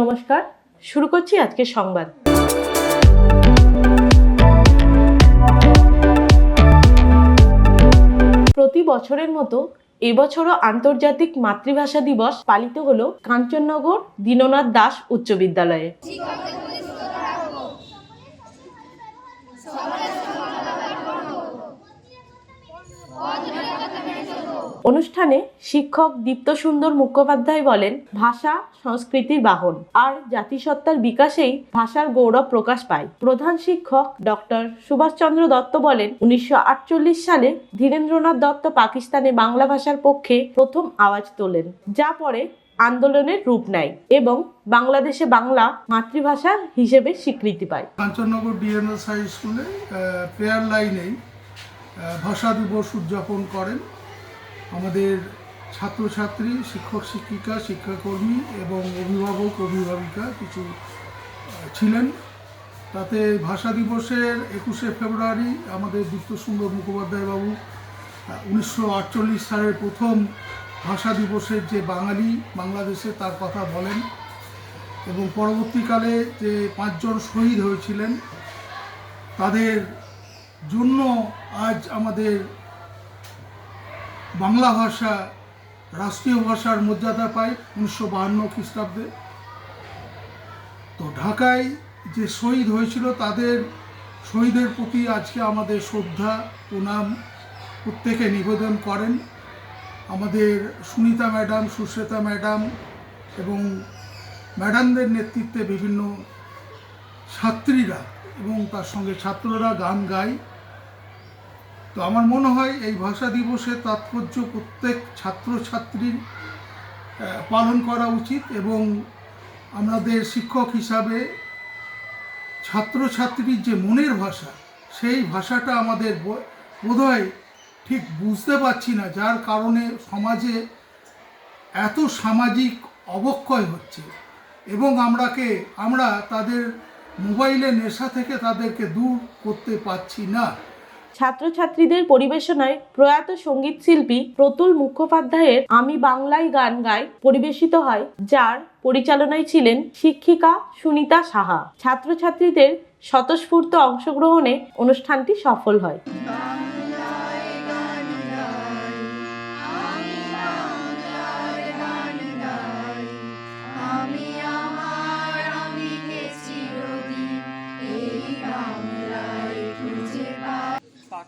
নমস্কার, শুরু করছি আজকের সংবাদ। প্রতি বছরের মতো এবছরও আন্তর্জাতিক মাতৃভাষা দিবস পালিত হলো কাঞ্চননগর দীননাথ দাস উচ্চ বিদ্যালয়ে। অনুষ্ঠানে শিক্ষক দীপ্ত সুন্দর মুখোপাধ্যায় বলেন, ভাষা, সংস্কৃতির বাহন। আর জাতিসত্তার বিকাশেই ভাষার গৌরব প্রকাশ পায়। প্রধান শিক্ষক ডক্টর সুভাষচন্দ্র দত্ত বলেন, উনিশশো আটচল্লিশ সালে ধীরেন্দ্রনাথ দত্ত পাকিস্তানে বাংলা ভাষার পক্ষে প্রথম আওয়াজ তোলেন, যা পরে আন্দোলনের রূপ নেয় এবং বাংলাদেশে বাংলা মাতৃভাষা হিসেবে স্বীকৃতি পায়। কাঞ্চননগর ডিএনএস হাই স্কুলে প্রেয়ার লাইনেই ভাষা দিবস উদযাপন করেন। আমাদের ছাত্রছাত্রী, শিক্ষক, শিক্ষিকা, শিক্ষাকর্মী এবং অভিভাবক, অভিভাবিকা কিছু ছিলেন। তাতে ভাষা দিবসের একুশে ফেব্রুয়ারি আমাদের দীপ্ত সুন্দর মুখোপাধ্যায় বাবু উনিশশো আটচল্লিশ সালের প্রথম ভাষা দিবসের যে বাঙালি বাংলাদেশে তার কথা বলেন এবং পরবর্তীকালে যে পাঁচজন শহীদ হয়েছিলেন, তাদের জন্য আজ আমাদের বাংলা ভাষা, রাষ্ট্রীয় ভাষার মর্যাদা পায় উনিশশো বাহান্ন খ্রিস্টাব্দে। তো ঢাকায় যে শহীদ হয়েছিল, তাদের শহীদের প্রতি আজকে আমাদের শ্রদ্ধা, প্রণাম, প্রত্যেকে নিবেদন করেন। আমাদের সুনিতা ম্যাডাম সুশ্রেতা ম্যাডাম এবং ম্যাডামদের নেতৃত্বে বিভিন্ন ছাত্রীরা এবং তার সঙ্গে ছাত্ররা গান গায়। তো আমার মনে হয় এই ভাষা দিবসে তাৎপর্য প্রত্যেক ছাত্রছাত্রীর পালন করা উচিত এবং আমাদের শিক্ষক হিসাবে ছাত্রছাত্রীর যে মনের ভাষা, সেই ভাষাটা আমাদের বোধহয় ঠিক বুঝতে পারছি না, যার কারণে সমাজে এত সামাজিক অবক্ষয় হচ্ছে এবং আমরাকে, আমরা তাদের মোবাইলের নেশা থেকে তাদেরকে দূর করতে পারছি না। ছাত্রছাত্রীদের পরিবেশনায় প্রয়াত সংগীত শিল্পী প্রতুল মুখোপাধ্যায়ের আমি বাংলায় গান গাই পরিবেশিত হয়, যার পরিচালনায় ছিলেন শিক্ষিকা সুনিতা সাহা। ছাত্রছাত্রীদের স্বতঃস্ফূর্ত অংশগ্রহণে অনুষ্ঠানটি সফল হয়।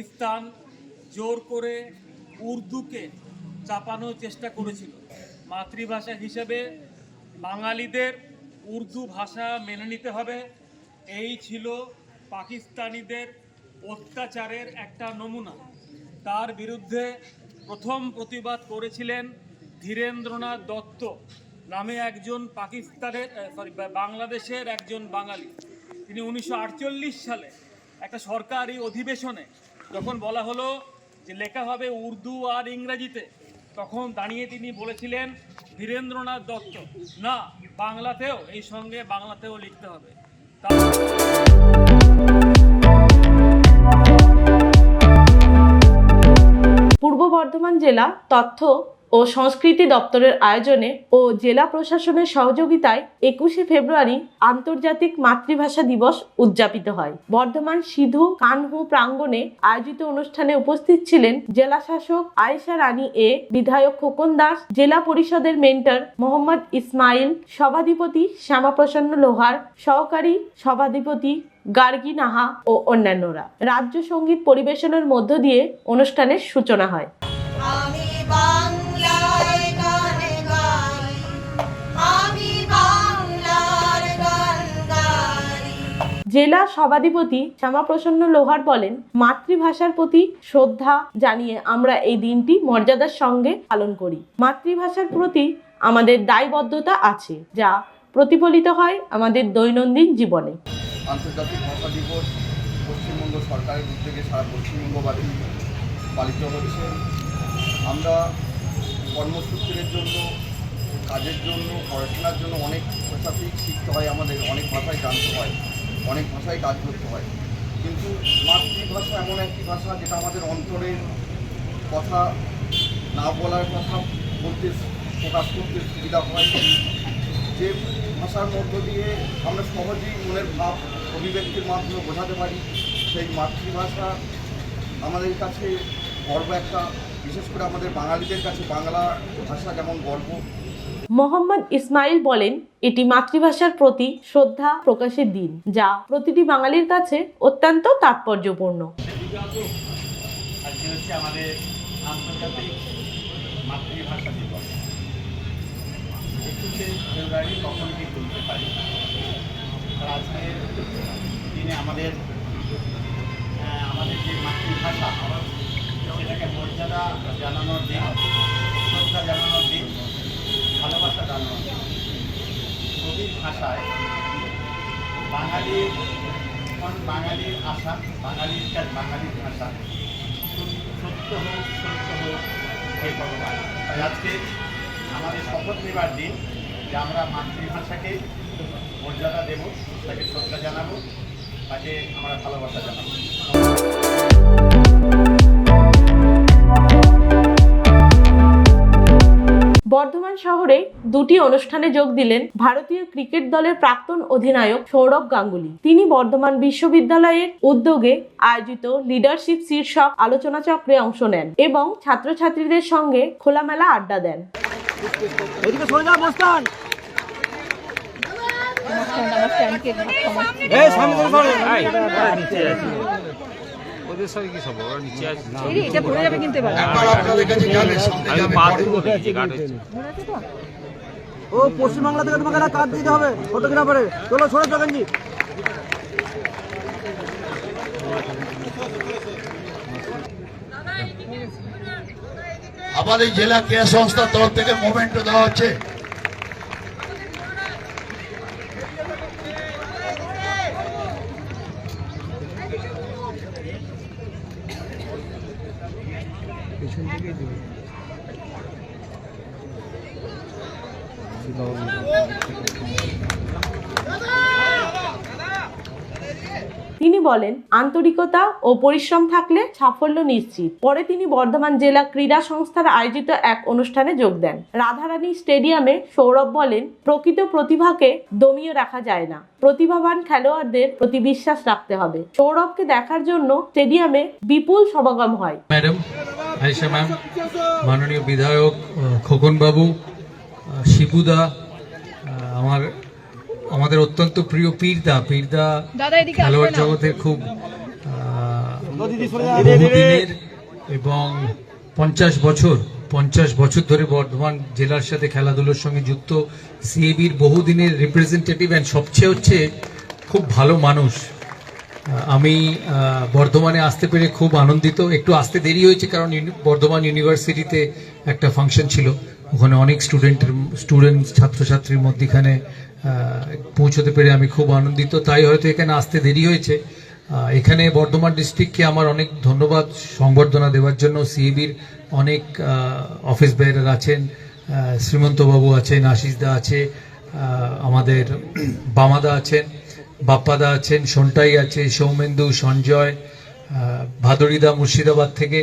পাকিস্তান জোর করে উর্দুকে চাপানোর চেষ্টা করেছিল। মাতৃভাষা হিসেবে বাঙালিদের উর্দু ভাষা মেনে নিতে হবে। এই ছিল পাকিস্তানিদের অত্যাচারের একটা নমুনা। তার বিরুদ্ধে প্রথম প্রতিবাদ করেছিলেন ধীরেন্দ্রনাথ দত্ত নামে একজন পাকিস্তানের সরি বাংলাদেশের একজন বাঙালি। তিনি উনিশশো আটচল্লিশ সালে একটা সরকারি অধিবেশনে যখন বলা হলো যে লেখা হবে উর্দু আর ইংরাজিতে। তখন দাঁড়িয়ে তিনি বলেছিলেন ধীরেন্দ্রনাথ দত্ত। না, বাংলাতেও, এই সঙ্গে বাংলাতেও লিখতে হবে। পূর্ব বর্ধমান জেলা তথ্য ও সংস্কৃতি দপ্তরের আয়োজনে ও জেলা প্রশাসনের সহযোগিতায় একুশে ফেব্রুয়ারি আন্তর্জাতিক মাতৃভাষা দিবস উদযাপিত হয়। বর্ধমান সিধু কানহু প্রাঙ্গণে আয়োজিত অনুষ্ঠানে উপস্থিত ছিলেন জেলা শাসক আয়েশা রানী এ, বিধায়ক খোকন দাস, জেলা পরিষদের মেন্টর মোহাম্মদ ইসমাইল, সভাধিপতি শ্যামাপ্রসন্ন লোহার, সহকারী সভাধিপতি গার্গী নাহা ও অন্যান্যরা। রাজ্য সংগীত পরিবেশনের মধ্য দিয়ে অনুষ্ঠানের সূচনা হয়। আমি জেলা সভাধিপতি শ্যামাপ্রসন্ন লোহার বলেন, মাতৃভাষার প্রতি শ্রদ্ধা জানিয়ে আমরা এই দিনটি মর্যাদার সঙ্গে পালন করি। মাতৃভাষার প্রতি আমাদের দায়বদ্ধতা আছে, যা প্রতিফলিত হয় আমাদের দৈনন্দিন জীবনে। আন্তর্জাতিক ভাষা দিবস পশ্চিমবঙ্গ সরকারের উদ্যোগে সারা পশ্চিমবঙ্গবাদী পালিত হচ্ছে। আমরা কর্মসূত্রের জন্য, কাজের জন্য, পড়াশোনার জন্য অনেক ভাষাতেই শিখতে হয়, আমাদের অনেক ভাষায় জানতে হয়। অনেক ভাষায় কাজ করতে হয়। কিন্তু মাতৃভাষা এমন একটি ভাষা যেটা আমাদের অন্তরের কথা না বলার কথা বলতে প্রকাশ করতে সুবিধা হয়। যে ভাষার মধ্য দিয়ে আমরা সহজেই মনের ভাব, অভিব্যক্তির মাধ্যমে বোঝাতে পারি, সেই মাতৃভাষা আমাদের কাছে গর্ব একটা, বিশেষ করে আমাদের বাঙালিদের কাছে বাংলা ভাষা যেমন গর্ব মোহাম্মদ ইসমাইল বলেন, এটি মাতৃভাষার প্রতি শ্রদ্ধা প্রকাশের দিন, যা প্রতিটি বাঙালির কাছে অত্যন্ত তাৎপর্যপূর্ণ। মাতৃভাষা মাতৃভাষা, সেটাকে মর্যাদা জানানোর দিন, শ্রদ্ধা জানানোর দিন ভালোবাসা জানানোর দিন কবির ভাষায়। বাঙালির বাঙালির আশা, বাঙালির কাজ বাঙালির ভাষা। সত্য হোক সত্য হোক, হে ভগবান। তাই আজকে আমাদের শপথ নেবার দিন যে আমরা মাতৃভাষাকে মর্যাদা দেব, তাকে শ্রদ্ধা জানাব, তাকে আমরা ভালোবাসা জানাব। বর্ধমান শহরে দুটি অনুষ্ঠানে যোগ দিলেন ভারতীয় ক্রিকেট দলের প্রাক্তন অধিনায়ক সৌরভ গাঙ্গুলি তিনি বর্ধমান বিশ্ববিদ্যালয়ের উদ্যোগে আয়োজিত লিডারশিপ শীর্ষক আলোচনা চক্রে অংশ নেন এবং ছাত্রছাত্রীদের সঙ্গে খোলামেলা আড্ডা দেন ওদের সঙ্গে কি সব ওরা নিচে আছে এটা পড়ে যাবে কিন্তু এবার আমি পা দুটো নিচে গার্ড হচ্ছে। ও পশ্চিমবাংলা থেকে তোমাকে একটা কার্ড দিতে হবে ফটোগ্রাফারের চলো ছোট দোকানজি আমাদের জেলা ক্রীড়া সংস্থার তরফ থেকে মোমেন্টও দেওয়া হচ্ছে। তিনি বলেন আন্তরিকতা ও পরিশ্রম থাকলে সাফল্য নিশ্চিত। পরে তিনি বর্ধমান জেলা ক্রীড়া সংস্থার আয়োজিত এক অনুষ্ঠানে যোগ দেন। রাধারানী স্টেডিয়ামে সৌরভ বলেন প্রকৃত প্রতিভাকে দমিয়ে রাখা যায় না। প্রতিভাবান খেলোয়াড়দের প্রতি বিশ্বাস রাখতে হবে। সৌরভকে দেখার জন্য স্টেডিয়ামে বিপুল সমাগম হয়। ম্যাডাম মাননীয় বিধায়ক আহ, খোকনবাবু আহ, শিবুদা আমার আমাদের অত্যন্ত প্রিয় পীরদা পীরদা খেলোয়াড় জগতের খুব বহুদিনের এবং পঞ্চাশ বছর পঞ্চাশ বছর ধরে বর্ধমান জেলার সাথে খেলাধুলোর সঙ্গে যুক্ত। সিএবির বহুদিনের রিপ্রেজেন্টেটিভ অ্যান্ড সবচেয়ে হচ্ছে খুব ভালো মানুষ। আমি বর্ধমানে আসতে পেরে খুব আনন্দিত। একটু আসতে দেরি হয়েছে কারণ বর্ধমান ইউনিভার্সিটিতে একটা ফাংশন ছিল। ওখানে অনেক স্টুডেন্টের স্টুডেন্ট ছাত্রছাত্রীর মধ্যেখানে পৌঁছতে পেরে আমি খুব আনন্দিত। তাই হয়তো এখানে আসতে দেরি হয়েছে। এখানে বর্ধমান ডিস্ট্রিক্টকে আমার অনেক ধন্যবাদ সংবর্ধনা দেওয়ার জন্য। সিএবির অনেক অফিস বেয়ারার আছেন শ্রীমন্তবাবু আছেন, আশিসদা আছে আমাদের বামাদা আছেন, বাপ্পাদা আছেন, সন্টাই আছে, সৌমেন্দু, সঞ্জয় ভাদরিদা মুর্শিদাবাদ থেকে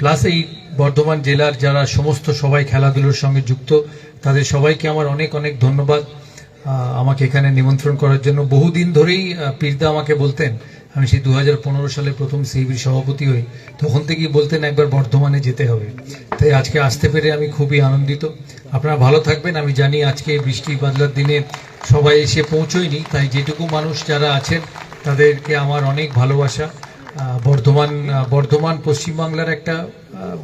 প্লাস এই বর্ধমান জেলার যারা সমস্ত সবাই খেলাধুলোর সঙ্গে যুক্ত, তাদের সবাইকে আমার অনেক অনেক ধন্যবাদ আমাকে এখানে নিমন্ত্রণ করার জন্য। বহুদিন ধরেই পীরদা আমাকে বলতেন, আমি সেই দু হাজার পনেরো সালে প্রথম সিবির সভাপতি হই, তখন থেকেই বলতেন একবার বর্ধমানে যেতে হবে। তাই আজকে আসতে পেরে আমি খুবই আনন্দিত। আপনারা ভালো থাকবেন, আমি জানি আজকে বৃষ্টি বাদলার দিনে সবাই এসে পৌঁছয়নি, তাই যেটুকু মানুষ যারা আছেন, তাদেরকে আমার অনেক ভালোবাসা। বর্ধমান বর্ধমান পশ্চিমবাংলার একটা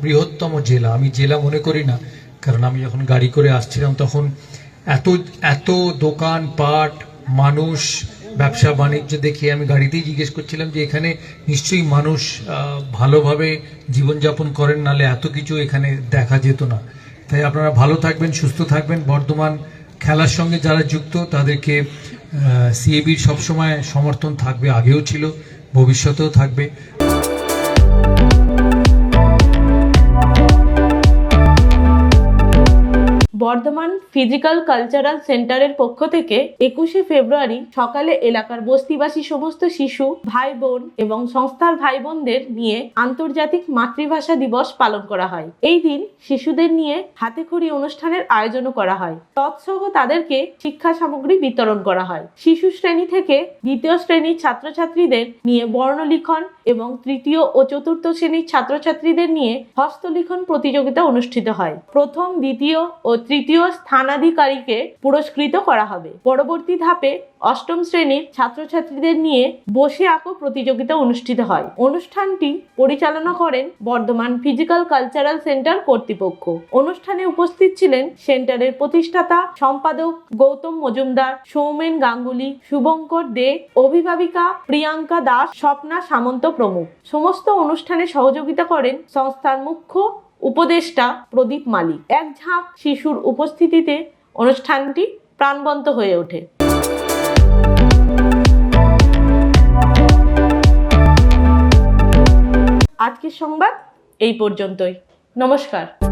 বৃহত্তম জেলা। আমি জেলা মনে করি না, কারণ আমি যখন গাড়ি করে আসছিলাম তখন এত এত দোকান পাট, মানুষ, ব্যবসা, বাণিজ্য দেখে আমি গাড়িতেই জিজ্ঞেস করছিলাম যে এখানে নিশ্চয়ই মানুষ ভালোভাবে জীবনযাপন করেন, নালে এত কিছু এখানে দেখা যেত না। তাই আপনারা ভালো থাকবেন, সুস্থ থাকবেন। বর্ধমান খেলার সঙ্গে যারা যুক্ত, তাদেরকে সিএবির সবসময় সমর্থন থাকবে, আগেও ছিল। ভবিষ্যতেও থাকবে। বর্ধমান ফিজিক্যাল কালচারাল সেন্টারের পক্ষ থেকে একুশে ফেব্রুয়ারি সকালে এলাকার বস্তিবাসী সমস্ত শিশু ভাই বোন এবং সংস্থার ভাই বোনদের নিয়ে আন্তর্জাতিক মাতৃভাষা দিবস পালন করা হয়। এই দিন শিশুদের নিয়ে হাতেখড়ি অনুষ্ঠানের আয়োজনও করা হয়। তৎসহ তাদেরকে শিক্ষা সামগ্রী বিতরণ করা হয়। শিশু শ্রেণি থেকে দ্বিতীয় শ্রেণির ছাত্রছাত্রীদের নিয়ে বর্ণলিখন এবং তৃতীয় ও চতুর্থ শ্রেণির ছাত্রছাত্রীদের নিয়ে হস্তলিখন প্রতিযোগিতা অনুষ্ঠিত হয়। প্রথম, দ্বিতীয় ও তৃতীয় স্থানাধিকারীকে পুরস্কৃত করা হবে। পরবর্তী ধাপে অষ্টম শ্রেণির ছাত্রছাত্রীদের নিয়ে বসে আঁকো প্রতিযোগিতা অনুষ্ঠিত হয়। অনুষ্ঠানটি পরিচালনা করেন বর্ধমান ফিজিক্যাল কালচারাল সেন্টার কর্তৃপক্ষ। অনুষ্ঠানে উপস্থিত ছিলেন সেন্টারের প্রতিষ্ঠাতা সম্পাদক গৌতম মজুমদার, সৌমেন গাঙ্গুলি, শুভঙ্কর দে, অভিভাবিকা প্রিয়াঙ্কা দাস, স্বপ্না সামন্ত প্রমুখ। সমস্ত অনুষ্ঠানে সহযোগিতা করেন সংস্থার মুখ্য উপদেষ্টা প্রদীপ মালিক। এক ঝাঁক শিশুর উপস্থিতিতে অনুষ্ঠানটি প্রাণবন্ত হয়ে ওঠে। আজকের সংবাদ এই পর্যন্তই। নমস্কার।